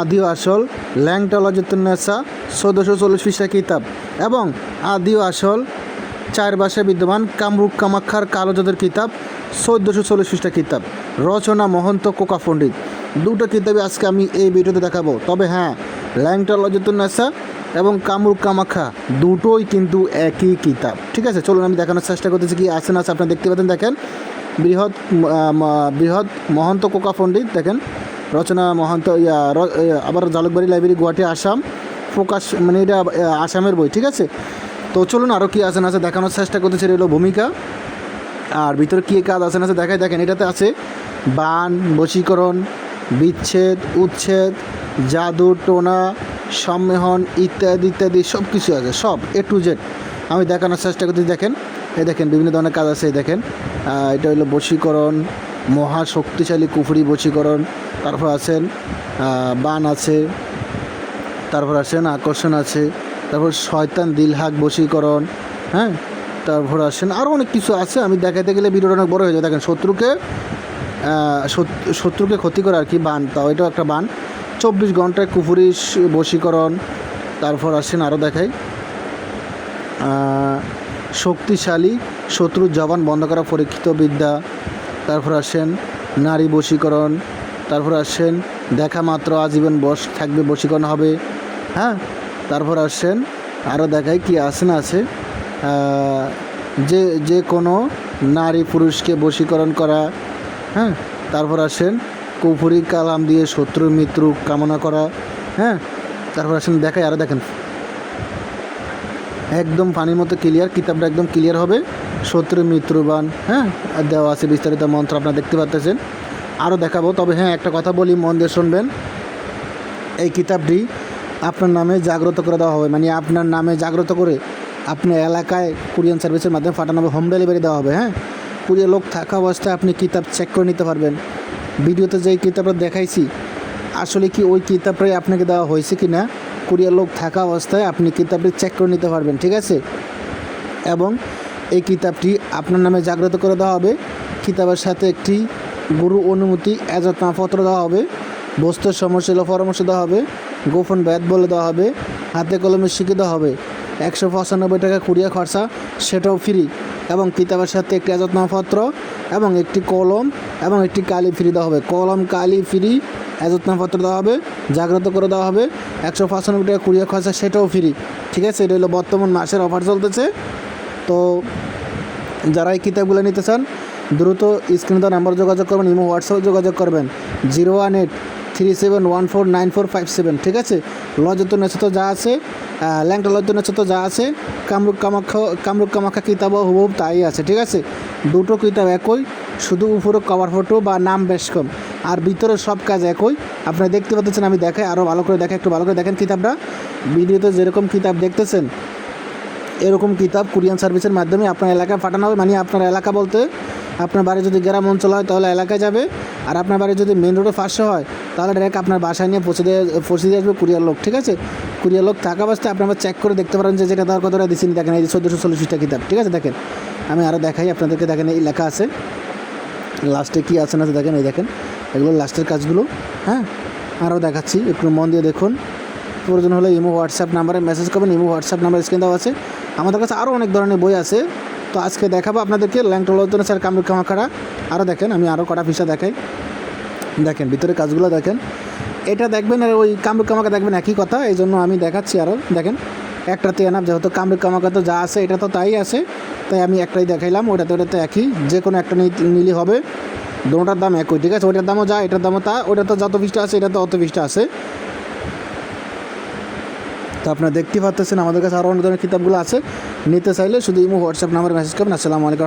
আদি আসল ল্যাংটা লজিতুন্নেসা চোদ্দোশো চল্লিশ পৃষ্ঠা কিতাব এবং আদি আসল চার ভাষায় বিদ্যমান কামরূপ কামাক্ষার কালোজাদের কিতাব চোদ্দোশো চল্লিশ পৃষ্ঠা কিতাব। রচনা মহন্ত কোকা পণ্ডিত। দুটো কিতাবই আজকে আমি এই ভিডিওতে দেখাবো। তবে হ্যাঁ ল্যাংটা লজিতুন্নেসা এবং কামরূপ কামাখ্যা দুটোই কিন্তু একই কিতাব। ঠিক আছে, চলুন আমি দেখানোর চেষ্টা করতেছি কি আছে না আছে। আপনারা দেখতে পাচ্ছেন, দেখেন, বৃহৎ বৃহৎ মহন্ত কোকা পণ্ডিত, দেখেন। রচনা মহন্ত, ইয়া আবার জালুকবাড়ি লাইব্রেরি, গুয়াহাটি, আসাম। প্রকাশ মানে এটা আসামের বই, ঠিক আছে? তো চলুন আরও কী আছে না আছে দেখানোর চেষ্টা করতেছি, এটা হলো ভূমিকা। আর ভিতরে কী কাজ আছে না আছে দেখাই, দেখেন, এটাতে আছে বান, বশীকরণ, বিচ্ছেদ, উচ্ছেদ, জাদু, টোনা, সম্মেহন ইত্যাদি ইত্যাদি সব কিছু আছে, সব এ টু জেড আমি দেখানোর চেষ্টা করতেছি, দেখেন, এই দেখেন, বিভিন্ন ধরনের কাজ আছে, এই দেখেন। এটা হলো বশীকরণ মহা শক্তিশালী কুফুরি বশীকরণ, তারপর আছেন বান আছে, তারপর আসেন আকর্ষণ আছে, তারপর শয়তান দিলহাক বশীকরণ হ্যাঁ? তারপর আসেন আরও অনেক কিছু আছে, আমি দেখাতে গেলে ভিডিওটা অনেক বড় হয়ে যায়। দেখেন শত্রুকে শত্রুকে ক্ষতি করে আর কি বান, তাও এটাও একটা বান। চব্বিশ ঘন্টায় কুফুরি বশীকরণ, তারপর আসেন আরও দেখাই। শক্তিশালী শত্রুর জবান বন্ধ করা, পরীক্ষিত বিদ্যা তারপর আসেন নারী বশীকরণ, তারপর আসেন দেখা মাত্র আজীবন বশ থাকবে, বশীকরণ হবে হ্যাঁ? তারপর আসেন আরও দেখায় কি আছে না আছে। যে যে কোনো নারী পুরুষকে বশীকরণ করা হ্যাঁ? তারপর আসেন কুফুরি কালাম দিয়ে শত্রু মিত্র কামনা করা হ্যাঁ? তারপর আসেন দেখায় আরও দেখেন। একদম পানির মতো ক্লিয়ার কিতাবটা একদম ক্লিয়ার হবে। শত্রু মিত্রবান হ্যাঁ? দেওয়া আছে বিস্তারিত মন্ত্র, আপনারা দেখতে পাচ্ছেন আরও দেখাবো, তবে হ্যাঁ একটা কথা বলি, মন দিয়ে শুনবেন। এই কিতাবটি আপনার নামে জাগ্রত করে দেওয়া হবে। মানে আপনার নামে জাগ্রত করে আপনার এলাকায় কুরিয়ান সার্ভিসের মাধ্যমে পাঠানো হবে, হোম ডেলিভারি দেওয়া হবে হ্যাঁ? কুরিয়ার লোক, থাকা অবস্থায় আপনি কিতাব চেক করে নিতে পারবেন। ভিডিওতে যেই কিতাবটা দেখাইছি, আসলে কি ওই কিতাবটাই আপনাকে দেওয়া হয়েছে কি না কুরিয়ার লোক, থাকা অবস্থায় আপনি কিতাবটি চেক করে নিতে পারবেন, ঠিক আছে? এবং এই কিতাবটি আপনার নামে জাগ্রত করে দেওয়া হবে। কিতাবের সাথে একটি গুরু অনুমতি এজতনাপত্র দেওয়া হবে। বস্তুর সমস্যা পরামর্শ দেওয়া হবে। গোপন ব্যাত বলে দেওয়া হবে। হাতে কলমে দেওয়া হবে। একশো পঁচানব্বই টাকা কুড়িয়া খরচা, সেটাও ফ্রি এবং কিতাবের সাথে একটি এজতনামপত্র এবং একটি কলম এবং একটি কালি ফ্রি দেওয়া হবে। কলম, কালি ফ্রি এজতনামপত্র দেওয়া হবে। জাগ্রত করে দেওয়া হবে। একশো পঁচানব্বই টাকা কুড়িয়া খরচা, সেটাও ফ্রি ঠিক আছে, এটা হলো বর্তমান মাসের অফার চলতেছে। তো যারা এই কিতাবগুলো নিতে চান, দ্রুত স্ক্রিনে দেওয়া নাম্বার যোগাযোগ করবেন, ইমো, হোয়াটসঅ্যাপে যোগাযোগ করবেন। Zero one eight three seven one four nine four five seven, ঠিক আছে? লজত নেচত যা আছে ল্যাংটা লজত নেচত যা আছে, কামরূপ কামাখ্যা কামরূপ কামাখ্যা কিতাবও হুবহুব তাই আছে, ঠিক আছে? দুটো কিতাব একই, শুধু উপরে কভার ফটো বা নাম বেশ কম, আর ভিতরে সব কাজ একই। আপনারা দেখতে পাচ্ছেন, আমি দেখাই আরও ভালো করে দেখে একটু ভালো করে দেখেন কিতাবটা। ভিডিওতে যেরকম কিতাব দেখতেছেন এরকম কিতাব কুরিয়ান সার্ভিসের মাধ্যমে আপনার এলাকায় পাঠানো হবে। মানে আপনার এলাকা বলতে আপনার বাড়ি যদি গ্রাম অঞ্চল হয়, তাহলে এলাকায় যাবে। আর আপনার বাড়ি যদি মেন রোডে পাশে হয়, তাহলে ডাইরেক্ট আপনার বাসায় নিয়ে পৌঁছে দিয়ে পৌঁছে দিয়ে আসবে কুরিয়ার লোক, ঠিক আছে? কুরিয়ার লোক থাকা অবস্থায় আপনি আবার চেক করে দেখতে পারেন যে যেটা দেওয়ার কথাটা দিচ্ছেন দেখেন এই যে চোদ্দোশো চল্লিশটা কিতাব, ঠিক আছে? দেখেন, আমি আরও দেখাই আপনাদেরকে। দেখেন এই লেখা আছে। লাস্টে কী আছে না দেখেন, এই দেখেন, এগুলো লাস্টের কাজগুলো। হ্যাঁ আরও দেখাচ্ছি, একটু মন দিয়ে দেখুন। প্রয়োজন হলে ইমো হোয়াটসঅ্যাপ নাম্বারে মেসেজ করবেন, ইমো হোয়াটসঅ্যাপ নাম্বার স্ক্রিন দেওয়া আছে। আমাদের কাছে আরও অনেক ধরনের বই আছে। তো আজকে দেখাবো আপনাদেরকে ল্যাংটোলোচনা স্যার কামরুক খামাখাড়া আরও দেখেন, আমি আরও কটা ফিসা দেখাই। দেখেন, ভিতরে কাজগুলো দেখেন। এটা দেখবেন, আর ওই কামরুক কামাকা দেখবেন একই কথা এই জন্য আমি দেখাচ্ছি আরও দেখেন, একটাতে এনাফ, যেহেতু কামরুক কামাকা তো যা আছে, এটা তো তাই আছে। তাই আমি একটাই দেখাইলাম, ওটাতে ওটাতে একই। যে কোনো একটা নিলে হবে। দুটার দাম একই, ঠিক আছে? ওটার দামও যা, এটার দামও তা। ওটা তো যত পিসটা আছে এটা তো অত পিসটা আছে। তো আপনারা দেখতে পাচ্ছেন আমাদের কাছে আরও অনেক ধরনের কিতাবগুলো আছে। নিতে চাইলে শুধু ইমো, হোয়াটসঅ্যাপ নাম্বার মেসেজ করবেন। আসসালামু আলাইকুম